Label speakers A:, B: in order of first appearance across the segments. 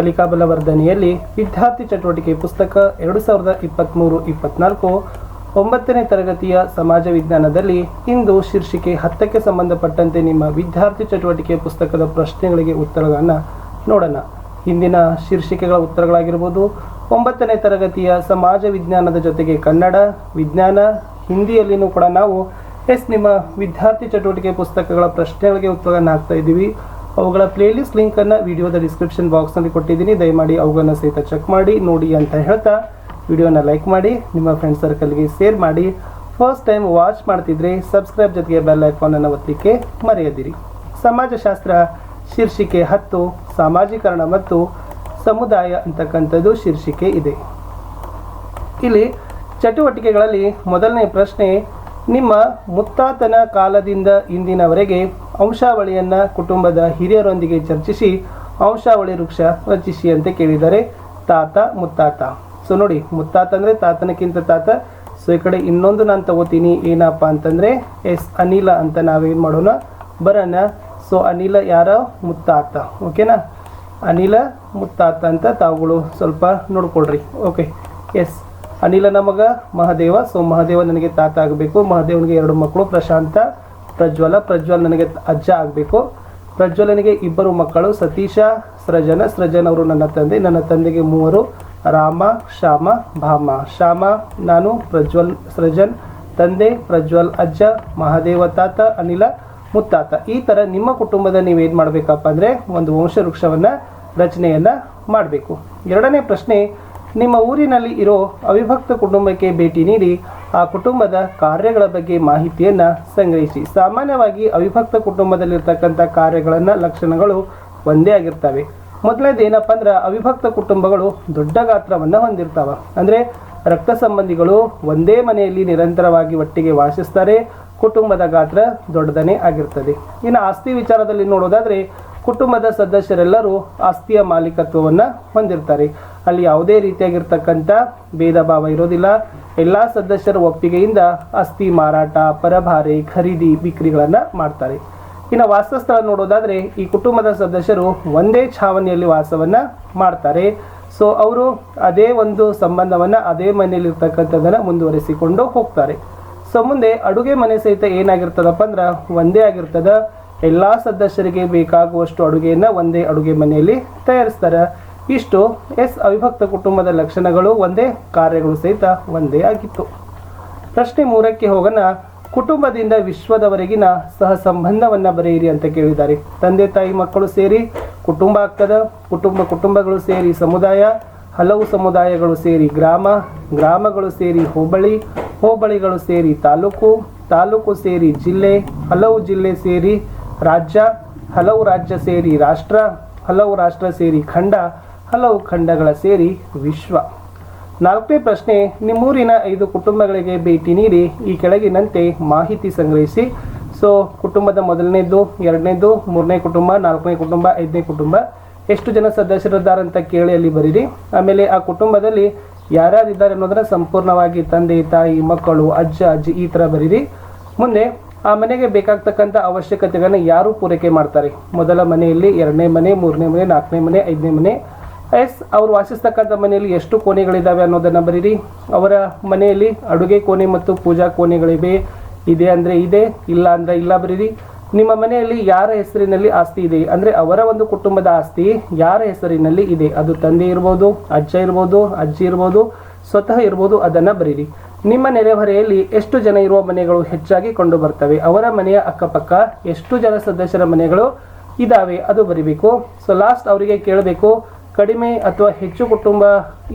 A: ಕಲಿಕಾ ಬಲವರ್ಧನೆಯಲ್ಲಿ ವಿದ್ಯಾರ್ಥಿ ಚಟುವಟಿಕೆ ಪುಸ್ತಕ ಎರಡು ಸಾವಿರದ ಇಪ್ಪತ್ತ್ಮೂರು ಇಪ್ಪತ್ನಾಲ್ಕು, ಒಂಬತ್ತನೇ ತರಗತಿಯ ಸಮಾಜ ವಿಜ್ಞಾನದಲ್ಲಿ ಇಂದು ಶೀರ್ಷಿಕೆ ಹತ್ತಕ್ಕೆ ಸಂಬಂಧಪಟ್ಟಂತೆ ನಿಮ್ಮ ವಿದ್ಯಾರ್ಥಿ ಚಟುವಟಿಕೆ ಪುಸ್ತಕದ ಪ್ರಶ್ನೆಗಳಿಗೆ ಉತ್ತರಗಳನ್ನು ನೋಡೋಣ. ಹಿಂದಿನ ಶೀರ್ಷಿಕೆಗಳ ಉತ್ತರಗಳಾಗಿರ್ಬೋದು, ಒಂಬತ್ತನೇ ತರಗತಿಯ ಸಮಾಜ ವಿಜ್ಞಾನದ ಜೊತೆಗೆ ಕನ್ನಡ, ವಿಜ್ಞಾನ, ಹಿಂದಿಯಲ್ಲಿನೂ ಕೂಡ ನಾವು ಎಸ್ ನಿಮ್ಮ ವಿದ್ಯಾರ್ಥಿ ಚಟುವಟಿಕೆ ಪುಸ್ತಕಗಳ ಪ್ರಶ್ನೆಗಳಿಗೆ ಉತ್ತರಗಳನ್ನು ಹಾಕ್ತಾ ಇದ್ದೀವಿ. ಅವುಗಳ ಪ್ಲೇಲಿಸ್ಟ್ ಲಿಂಕನ್ನು ವಿಡಿಯೋದ ಡಿಸ್ಕ್ರಿಪ್ಷನ್ ಬಾಕ್ಸ್ನಲ್ಲಿ ಕೊಟ್ಟಿದ್ದೀನಿ. ದಯಮಾಡಿ ಅವುಗಳನ್ನು ಸಹಿತ ಚೆಕ್ ಮಾಡಿ, ನೋಡಿ ಅಂತ ಹೇಳ್ತಾ ವಿಡಿಯೋನ ಲೈಕ್ ಮಾಡಿ, ನಿಮ್ಮ ಫ್ರೆಂಡ್ ಸರ್ಕಲ್ಗೆ ಶೇರ್ ಮಾಡಿ. ಫಸ್ಟ್ ಟೈಮ್ ವಾಚ್ ಮಾಡ್ತಿದ್ರೆ ಸಬ್ಸ್ಕ್ರೈಬ್ ಜೊತೆಗೆ ಬೆಲ್ ಐಕಾನನ್ನು ಒತ್ತಲಿಕ್ಕೆ ಮರೆಯದಿರಿ. ಸಮಾಜಶಾಸ್ತ್ರ, ಶೀರ್ಷಿಕೆ ಹತ್ತು, ಸಾಮಾಜೀಕರಣ ಮತ್ತು ಸಮುದಾಯ ಅಂತಕ್ಕಂಥದ್ದು ಶೀರ್ಷಿಕೆ ಇದೆ. ಇಲ್ಲಿ ಚಟುವಟಿಕೆಗಳಲ್ಲಿ ಮೊದಲನೇ ಪ್ರಶ್ನೆ ನಿಮ್ಮ ಮುತ್ತಾತನ ಕಾಲದಿಂದ ಇಂದಿನವರೆಗೆ ಅಂಶಾವಳಿಯನ್ನು ಕುಟುಂಬದ ಹಿರಿಯರೊಂದಿಗೆ ಚರ್ಚಿಸಿ ಅಂಶಾವಳಿ ವೃಕ್ಷ ರಚಿಸಿ ಅಂತ ಕೇಳಿದರೆ ತಾತ, ಮುತ್ತಾತ. ಸೊ ನೋಡಿ, ಮುತ್ತಾತ ಅಂದರೆ ತಾತನಕ್ಕಿಂತ ತಾತ. ಸೊ ಈ ಕಡೆ ಇನ್ನೊಂದು ನಾನು ತಗೋತೀನಿ. ಏನಪ್ಪ ಅಂತಂದರೆ ಎಸ್ ಅನಿಲ ಅಂತ ನಾವೇನು ಮಾಡೋಣ? ಬರೋಣ. ಸೊ ಅನಿಲ ಯಾರ? ಮುತ್ತಾತ. ಓಕೆನಾ ಅನಿಲ, ಮುತ್ತಾತ ಅಂತ ತಾವುಗಳು ಸ್ವಲ್ಪ ನೋಡ್ಕೊಳ್ರಿ. ಓಕೆ ಎಸ್ ಅನಿಲನ ಮಗ, ಮಹಾದೇವ. ಸೊ ಮಹಾದೇವ ನನಗೆ ತಾತ ಆಗಬೇಕು. ಮಹಾದೇವನಿಗೆ ಎರಡು ಮಕ್ಕಳು, ಪ್ರಶಾಂತ, ಪ್ರಜ್ವಲ. ಪ್ರಜ್ವಲ್ ನನಗೆ ಅಜ್ಜ ಆಗಬೇಕು. ಪ್ರಜ್ವಲನಿಗೆ ಇಬ್ಬರು ಮಕ್ಕಳು, ಸತೀಶ, ಸೃಜನ. ಸೃಜನ್ ಅವರು ನನ್ನ ತಂದೆ. ನನ್ನ ತಂದೆಗೆ ಮೂವರು, ರಾಮ, ಶ್ಯಾಮ, ಭಾಮ. ಶ್ಯಾಮ, ನಾನು, ಪ್ರಜ್ವಲ್, ಸೃಜನ್. ತಂದೆ, ಪ್ರಜ್ವಲ್, ಅಜ್ಜ, ಮಹಾದೇವ, ತಾತ, ಅನಿಲ, ಮುತ್ತಾತ. ಈ ಥರ ನಿಮ್ಮ ಕುಟುಂಬದ ನೀವೇನು ಮಾಡಬೇಕಪ್ಪ ಅಂದರೆ ಒಂದು ವಂಶವೃಕ್ಷವನ್ನು ರಚನೆಯನ್ನು ಮಾಡಬೇಕು. ಎರಡನೇ ಪ್ರಶ್ನೆ ನಿಮ್ಮ ಊರಿನಲ್ಲಿ ಇರೋ ಅವಿಭಕ್ತ ಕುಟುಂಬಕ್ಕೆ ಭೇಟಿ ನೀಡಿ ಆ ಕುಟುಂಬದ ಕಾರ್ಯಗಳ ಬಗ್ಗೆ ಮಾಹಿತಿಯನ್ನು ಸಂಗ್ರಹಿಸಿ. ಸಾಮಾನ್ಯವಾಗಿ ಅವಿಭಕ್ತ ಕುಟುಂಬದಲ್ಲಿರ್ತಕ್ಕಂಥ ಕಾರ್ಯಗಳನ್ನು ಲಕ್ಷಣಗಳು ಒಂದೇ ಆಗಿರ್ತವೆ. ಮೊದಲನೇದು ಏನಪ್ಪ ಅಂದ್ರೆ ಅವಿಭಕ್ತ ಕುಟುಂಬಗಳು ದೊಡ್ಡ ಗಾತ್ರವನ್ನು ಹೊಂದಿರ್ತಾವ. ಅಂದರೆ ರಕ್ತ ಸಂಬಂಧಿಗಳು ಒಂದೇ ಮನೆಯಲ್ಲಿ ನಿರಂತರವಾಗಿ ಒಟ್ಟಿಗೆ ವಾಸಿಸ್ತಾರೆ, ಕುಟುಂಬದ ಗಾತ್ರ ದೊಡ್ಡದನೇ ಆಗಿರ್ತದೆ. ಇನ್ನು ಆಸ್ತಿ ವಿಚಾರದಲ್ಲಿ ನೋಡೋದಾದ್ರೆ ಕುಟುಂಬದ ಸದಸ್ಯರೆಲ್ಲರೂ ಆಸ್ತಿಯ ಮಾಲೀಕತ್ವವನ್ನು ಹೊಂದಿರ್ತಾರೆ. ಅಲ್ಲಿ ಯಾವುದೇ ರೀತಿಯಾಗಿರ್ತಕ್ಕಂಥ ಭೇದ ಭಾವ ಇರೋದಿಲ್ಲ. ಎಲ್ಲ ಸದಸ್ಯರ ಒಪ್ಪಿಗೆಯಿಂದ ಆಸ್ತಿ ಮಾರಾಟ, ಪರಭಾರೆ, ಖರೀದಿ, ಬಿಕ್ರಿಗಳನ್ನು ಮಾಡ್ತಾರೆ. ಇನ್ನು ವಾಸಸ್ಥಳ ನೋಡೋದಾದ್ರೆ ಈ ಕುಟುಂಬದ ಸದಸ್ಯರು ಒಂದೇ ಛಾವಣಿಯಲ್ಲಿ ವಾಸವನ್ನ ಮಾಡ್ತಾರೆ. ಸೊ ಅವರು ಅದೇ ಒಂದು ಸಂಬಂಧವನ್ನ ಅದೇ ಮನೆಯಲ್ಲಿರ್ತಕ್ಕಂಥದ್ದನ್ನು ಮುಂದುವರಿಸಿಕೊಂಡು ಹೋಗ್ತಾರೆ. ಸೊ ಮುಂದೆ ಅಡುಗೆ ಮನೆ ಸಹಿತ ಏನಾಗಿರ್ತದಪ್ಪ ಅಂದ್ರೆ ಒಂದೇ ಆಗಿರ್ತದ. ಎಲ್ಲ ಸದಸ್ಯರಿಗೆ ಬೇಕಾಗುವಷ್ಟು ಅಡುಗೆಯನ್ನು ಒಂದೇ ಅಡುಗೆ ಮನೆಯಲ್ಲಿ ತಯಾರಿಸ್ತಾರೆ. ಇಷ್ಟು. ಎಸ್. ಅವಿಭಕ್ತ ಕುಟುಂಬದ ಲಕ್ಷಣಗಳು ಒಂದೇ, ಕಾರ್ಯಗಳು ಸಹಿತ ಒಂದೇ ಆಗಿತ್ತು. ಪ್ರಶ್ನೆ ಮೂರಕ್ಕೆ ಹೋಗೋಣ. ಕುಟುಂಬದಿಂದ ವಿಶ್ವದವರೆಗಿನ ಸಹ ಸಂಬಂಧವನ್ನು ಬರೆಯಿರಿ ಅಂತ ಕೇಳಿದ್ದಾರೆ. ತಂದೆ, ತಾಯಿ, ಮಕ್ಕಳು ಸೇರಿ, ಕುಟುಂಬ ಆಗ್ತದ, ಕುಟುಂಬ, ಕುಟುಂಬಗಳು ಸೇರಿ ಸಮುದಾಯ, ಹಲವು ಸಮುದಾಯಗಳು ಸೇರಿ ಗ್ರಾಮ, ಗ್ರಾಮಗಳು ಸೇರಿ ಹೋಬಳಿ, ಹೋಬಳಿಗಳು ಸೇರಿ ತಾಲೂಕು ತಾಲೂಕು ಸೇರಿ ಜಿಲ್ಲೆ, ಹಲವು ಜಿಲ್ಲೆ ಸೇರಿ ರಾಜ್ಯ, ಹಲವು ರಾಜ್ಯ ಸೇರಿ ರಾಷ್ಟ್ರ, ಹಲವು ರಾಷ್ಟ್ರ ಸೇರಿ ಖಂಡ, ಹಲವು ಖಂಡಗಳ ಸೇರಿ ವಿಶ್ವ. ನಾಲ್ಕನೇ ಪ್ರಶ್ನೆ, ನಿಮ್ಮೂರಿನ ಐದು ಕುಟುಂಬಗಳಿಗೆ ಭೇಟಿ ನೀಡಿ ಈ ಕೆಳಗಿನಂತೆ ಮಾಹಿತಿ ಸಂಗ್ರಹಿಸಿ. ಸೊ ಕುಟುಂಬದ ಮೊದಲನೇದು, ಎರಡನೇದು, ಮೂರನೇ ಕುಟುಂಬ, ನಾಲ್ಕನೇ ಕುಟುಂಬ, ಐದನೇ ಕುಟುಂಬ. ಎಷ್ಟು ಜನ ಸದಸ್ಯರಿದ್ದಾರೆ ಅಂತ ಕೇಳಿ ಅಲ್ಲಿ ಬರೀರಿ. ಆಮೇಲೆ ಆ ಕುಟುಂಬದಲ್ಲಿ ಯಾರ್ಯಾರಿದ್ದಾರೆ ಅನ್ನೋದನ್ನ ಸಂಪೂರ್ಣವಾಗಿ ತಂದೆ, ತಾಯಿ, ಮಕ್ಕಳು, ಅಜ್ಜ, ಅಜ್ಜಿ ಈ ಥರ ಬರೀರಿ. ಮುಂದೆ ಆ ಮನೆಗೆ ಬೇಕಾಗ್ತಕ್ಕಂಥ ಅವಶ್ಯಕತೆಗಳನ್ನ ಯಾರು ಪೂರೈಕೆ ಮಾಡ್ತಾರೆ? ಮೊದಲ ಮನೆಯಲ್ಲಿ ಎರಡನೇ ಮನೆ, ಮೂರನೇ ಮನೆ, ನಾಲ್ಕನೇ ಮನೆ, ಐದನೇ ಮನೆ. ಎಸ್, ಅವರು ವಾಸಿಸ್ತಕ್ಕಂಥ ಮನೆಯಲ್ಲಿ ಎಷ್ಟು ಕೋಣೆಗಳಿದ್ದಾವೆ ಅನ್ನೋದನ್ನು ಬರೀರಿ. ಅವರ ಮನೆಯಲ್ಲಿ ಅಡುಗೆ ಕೋಣೆ ಮತ್ತು ಪೂಜಾ ಕೋಣೆಗಳಿವೆ. ಇದೆ ಅಂದರೆ ಇದೆ, ಇಲ್ಲ ಅಂದರೆ ಇಲ್ಲ ಬರೀರಿ. ನಿಮ್ಮ ಮನೆಯಲ್ಲಿ ಯಾರ ಹೆಸರಿನಲ್ಲಿ ಆಸ್ತಿ ಇದೆ? ಅಂದರೆ ಅವರ ಒಂದು ಕುಟುಂಬದ ಆಸ್ತಿ ಯಾರ ಹೆಸರಿನಲ್ಲಿ ಇದೆ? ಅದು ತಂದೆ ಇರ್ಬೋದು, ಅಜ್ಜ ಇರ್ಬೋದು, ಅಜ್ಜಿ ಇರ್ಬೋದು, ಸ್ವತಃ ಇರ್ಬೋದು, ಅದನ್ನು ಬರೀರಿ. ನಿಮ್ಮ ನೆರೆಹೊರೆಯಲ್ಲಿ ಎಷ್ಟು ಜನ ಇರುವ ಮನೆಗಳು ಹೆಚ್ಚಾಗಿ ಕಂಡು ಬರ್ತವೆ? ಅವರ ಮನೆಯ ಅಕ್ಕಪಕ್ಕ ಎಷ್ಟು ಜನ ಸದಸ್ಯರ ಮನೆಗಳು ಇದಾವೆ? ಅದು ಬರಿಬೇಕು. ಸೊ ಲಾಸ್ಟ್ ಅವರಿಗೆ ಕೇಳಬೇಕು, ಕಡಿಮೆ ಅಥವಾ ಹೆಚ್ಚು ಕುಟುಂಬ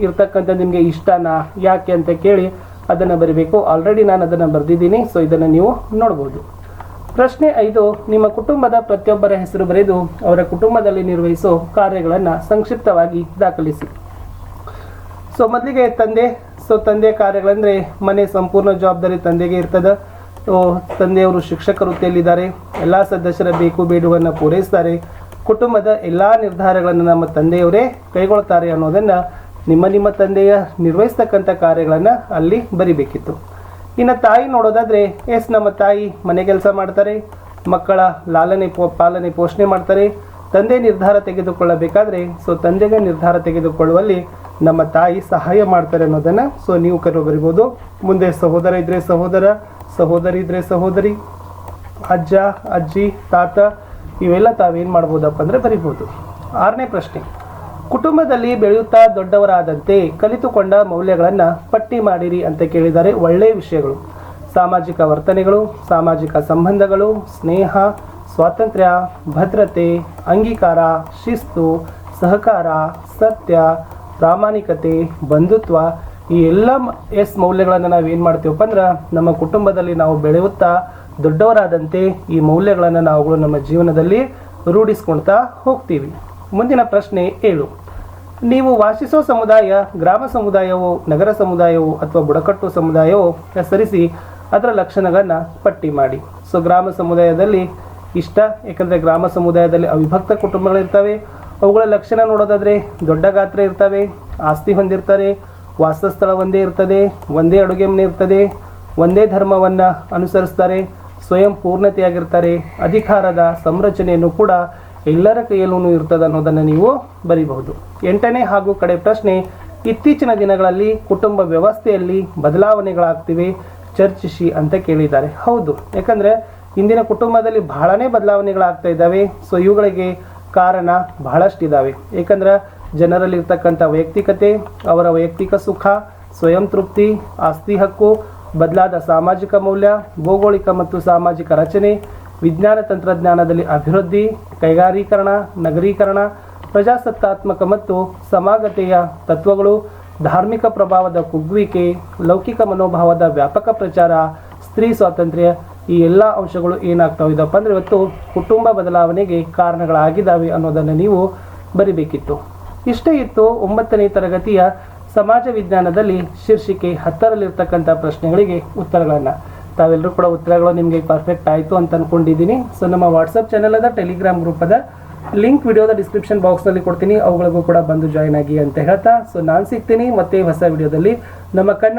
A: ಇರ್ತಕ್ಕಂಥ ನಿಮಗೆ ಇಷ್ಟನಾ? ಯಾಕೆ ಅಂತ ಕೇಳಿ ಅದನ್ನು ಬರಿಬೇಕು. ಆಲ್ರೆಡಿ ನಾನು ಅದನ್ನು ಬರೆದಿದ್ದೀನಿ ಸೊ ಇದನ್ನು ನೀವು ನೋಡ್ಬೋದು. ಪ್ರಶ್ನೆ ಐದು, ನಿಮ್ಮ ಕುಟುಂಬದ ಪ್ರತಿಯೊಬ್ಬರ ಹೆಸರು ಬರೆದು ಅವರ ಕುಟುಂಬದಲ್ಲಿ ನಿರ್ವಹಿಸೋ ಕಾರ್ಯಗಳನ್ನು ಸಂಕ್ಷಿಪ್ತವಾಗಿ ದಾಖಲಿಸಿ. ಸೊ ಮೊದಲಿಗೆ ತಂದೆ ಸೊ ತಂದೆ ಕಾರ್ಯಗಳಂದರೆ ಮನೆ ಸಂಪೂರ್ಣ ಜವಾಬ್ದಾರಿ ತಂದೆಗೆ ಇರ್ತದೆ. ತಂದೆಯವರು ಶಿಕ್ಷಕ ವೃತ್ತಿಯಲ್ಲಿದ್ದಾರೆ ಎಲ್ಲ ಸದಸ್ಯರ ಬೇಕು ಬೇಡುವನ್ನು ಪೂರೈಸ್ತಾರೆ. ಕುಟುಂಬದ ಎಲ್ಲ ನಿರ್ಧಾರಗಳನ್ನು ನಮ್ಮ ತಂದೆಯವರೇ ಕೈಗೊಳ್ತಾರೆ ಅನ್ನೋದನ್ನು ನಿಮ್ಮ ನಿಮ್ಮ ತಂದೆಯ ನಿರ್ವಹಿಸ್ತಕ್ಕಂಥ ಕಾರ್ಯಗಳನ್ನು ಅಲ್ಲಿ ಬರಿಬೇಕಿತ್ತು. ಇನ್ನು ತಾಯಿ ನೋಡೋದಾದರೆ, ಎಸ್ ನಮ್ಮ ತಾಯಿ ಮನೆ ಕೆಲಸ ಮಾಡ್ತಾರೆ. ಮಕ್ಕಳ ಲಾಲನೆ ಪೋ, ಪಾಲನೆ ಪೋಷಣೆ ಮಾಡ್ತಾರೆ. ತಂದೆ ನಿರ್ಧಾರ ತೆಗೆದುಕೊಳ್ಳಬೇಕಾದ್ರೆ ಸೊ ತಂದೆಗೆ ನಿರ್ಧಾರ ತೆಗೆದುಕೊಳ್ಳುವಲ್ಲಿ ನಮ್ಮ ತಾಯಿ ಸಹಾಯ ಮಾಡ್ತಾರೆ ಅನ್ನೋದನ್ನ ಸೊ ನೀವು ಕರೆ ಬರಿಬೋದು. ಮುಂದೆ ಸಹೋದರ ಇದ್ರೆ ಸಹೋದರ, ಸಹೋದರಿ ಇದ್ರೆ ಸಹೋದರಿ, ಅಜ್ಜ, ಅಜ್ಜಿ, ತಾತ, ಇವೆಲ್ಲ ತಾವೇನು ಮಾಡ್ಬೋದಪ್ಪ ಅಂದರೆ ಬರಿಬೋದು. ಆರನೇ ಪ್ರಶ್ನೆ, ಕುಟುಂಬದಲ್ಲಿ ಬೆಳೆಯುತ್ತಾ ದೊಡ್ಡವರಾದಂತೆ ಕಲಿತುಕೊಂಡ ಮೌಲ್ಯಗಳನ್ನು ಪಟ್ಟಿ ಮಾಡಿರಿ ಅಂತ ಕೇಳಿದ್ದಾರೆ ಒಳ್ಳೆಯ ವಿಷಯಗಳು. ಸಾಮಾಜಿಕ ವರ್ತನೆಗಳು, ಸಾಮಾಜಿಕ ಸಂಬಂಧಗಳು, ಸ್ನೇಹ ಸ್ವಾತಂತ್ರ್ಯ, ಭದ್ರತೆ, ಅಂಗೀಕಾರ, ಶಿಸ್ತು, ಸಹಕಾರ, ಸತ್ಯ, ಪ್ರಾಮಾಣಿಕತೆ, ಬಂಧುತ್ವ ಈ ಎಲ್ಲ ಎಸ್ ಮೌಲ್ಯಗಳನ್ನು ನಾವು ಏನು ಮಾಡ್ತೀವಪ್ಪ ಅಂದ್ರೆ ನಮ್ಮ ಕುಟುಂಬದಲ್ಲಿ ನಾವು ಬೆಳೆಯುತ್ತಾ ದೊಡ್ಡವರಾದಂತೆ ಈ ಮೌಲ್ಯಗಳನ್ನು ನಾವುಗಳು ನಮ್ಮ ಜೀವನದಲ್ಲಿ ರೂಢಿಸ್ಕೊಳ್ತಾ ಹೋಗ್ತೀವಿ. ಮುಂದಿನ ಪ್ರಶ್ನೆ ಏಳು. ನೀವು ವಾಸಿಸೋ ಸಮುದಾಯ, ಗ್ರಾಮ ಸಮುದಾಯವೋ, ನಗರ ಸಮುದಾಯವೋ ಅಥವಾ ಬುಡಕಟ್ಟು ಸಮುದಾಯವೋ ಹೆಸರಿಸಿ ಅದರ ಲಕ್ಷಣಗಳನ್ನು ಪಟ್ಟಿ ಮಾಡಿ. ಸೊ, ಗ್ರಾಮ ಸಮುದಾಯದಲ್ಲಿ ಇಷ್ಟ ಯಾಕಂದರೆ ಗ್ರಾಮ ಸಮುದಾಯದಲ್ಲಿ ಅವಿಭಕ್ತ ಕುಟುಂಬಗಳಿರ್ತವೆ. ಅವುಗಳ ಲಕ್ಷಣ ನೋಡೋದಾದರೆ ದೊಡ್ಡ ಗಾತ್ರ ಇರ್ತವೆ, ಆಸ್ತಿ ಹೊಂದಿರ್ತಾರೆ ವಾಸಸ್ಥಳ ಒಂದೇ ಇರ್ತದೆ, ಒಂದೇ ಅಡುಗೆ ಮನೆ ಇರ್ತದೆ, ಒಂದೇ ಧರ್ಮವನ್ನು ಅನುಸರಿಸ್ತಾರೆ, ಸ್ವಯಂ ಪೂರ್ಣತೆಯಾಗಿರ್ತಾರೆ, ಅಧಿಕಾರದ ಸಂರಚನೆಯನ್ನು ಕೂಡ ಎಲ್ಲರ ಕೈಯಲ್ಲೂ ಇರ್ತದೆ ಅನ್ನೋದನ್ನು ನೀವು ಬರೀಬಹುದು. ಎಂಟನೇ ಹಾಗೂ ಕಡೆ ಪ್ರಶ್ನೆ, ಇತ್ತೀಚಿನ ದಿನಗಳಲ್ಲಿ ಕುಟುಂಬ ವ್ಯವಸ್ಥೆಯಲ್ಲಿ ಬದಲಾವಣೆಗಳಾಗ್ತಿವೆ, ಚರ್ಚಿಸಿ ಅಂತ ಕೇಳಿದ್ದಾರೆ. ಹೌದು ಯಾಕಂದರೆ ಇಂದಿನ ಕುಟುಂಬದಲ್ಲಿ ಬಹಳನೇ ಬದಲಾವಣೆಗಳಾಗ್ತಾ ಇದ್ದಾವೆ. ಸೊ ಇವುಗಳಿಗೆ ಕಾರಣ ಬಹಳಷ್ಟಿದ್ದಾವೆ ಏಕೆಂದ್ರೆ ಜನರಲ್ಲಿರ್ತಕ್ಕಂಥ ವೈಯಕ್ತಿಕತೆ, ಅವರ ವೈಯಕ್ತಿಕ ಸುಖ, ಸ್ವಯಂ ತೃಪ್ತಿ, ಆಸ್ತಿ ಹಕ್ಕು, ಬದಲಾದ ಸಾಮಾಜಿಕ ಮೌಲ್ಯ, ಭೌಗೋಳಿಕ ಮತ್ತು ಸಾಮಾಜಿಕ ರಚನೆ, ವಿಜ್ಞಾನ ತಂತ್ರಜ್ಞಾನದಲ್ಲಿ ಅಭಿವೃದ್ಧಿ, ಕೈಗಾರೀಕರಣ, ನಗರೀಕರಣ, ಪ್ರಜಾಸತ್ತಾತ್ಮಕ ಮತ್ತು ಸಮಾಗತೆಯ ತತ್ವಗಳು, ಧಾರ್ಮಿಕ ಪ್ರಭಾವದ ಕುಗ್ಗುವಿಕೆ, ಲೌಕಿಕ ಮನೋಭಾವದ ವ್ಯಾಪಕ ಪ್ರಚಾರ, ಸ್ತ್ರೀ ಸ್ವಾತಂತ್ರ್ಯ ಈ ಎಲ್ಲ ಅಂಶಗಳು ಏನಾಗ್ತಾವೆ ಇದಪ್ಪ ಅಂದರೆ ಇವತ್ತು ಕುಟುಂಬ ಬದಲಾವಣೆಗೆ ಕಾರಣಗಳಾಗಿದ್ದಾವೆ ಅನ್ನೋದನ್ನು ನೀವು ಬರಿಬೇಕಿತ್ತು. ಇಷ್ಟೇ ಇತ್ತು ಒಂಬತ್ತನೇ ತರಗತಿಯ ಸಮಾಜ ವಿಜ್ಞಾನದಲ್ಲಿ ಶೀರ್ಷಿಕೆ ಹತ್ತರಲ್ಲಿರ್ತಕ್ಕಂಥ ಪ್ರಶ್ನೆಗಳಿಗೆ ಉತ್ತರಗಳನ್ನು. ತಾವೆಲ್ಲರೂ ಕೂಡ ಉತ್ತರಗಳು ನಿಮಗೆ ಪರ್ಫೆಕ್ಟ್ ಆಯಿತು ಅಂತ ಅನ್ಕೊಂಡಿದ್ದೀನಿ. ಸೊ ನಮ್ಮ ವಾಟ್ಸಪ್ ಚಾನಲ್ ಅದ ಟೆಲಿಗ್ರಾಮ್ ಗ್ರೂಪ್ ಅದ. ಲಿಂಕ್ ವಿಡಿಯೋದ ಡಿಸ್ಕ್ರಿಪ್ಷನ್ ಬಾಕ್ಸ್ನಲ್ಲಿ ಕೊಡ್ತೀನಿ. ಅವುಗಳಿಗೂ ಕೂಡ ಬಂದು ಜಾಯ್ನ್ ಆಗಿ ಅಂತ ಹೇಳ್ತಾ. ಸೊ ನಾನು ಸಿಗ್ತೀನಿ ಮತ್ತೆ ಹೊಸ ವಿಡಿಯೋದಲ್ಲಿ ನಮ್ಮ ಕನ್ನಡ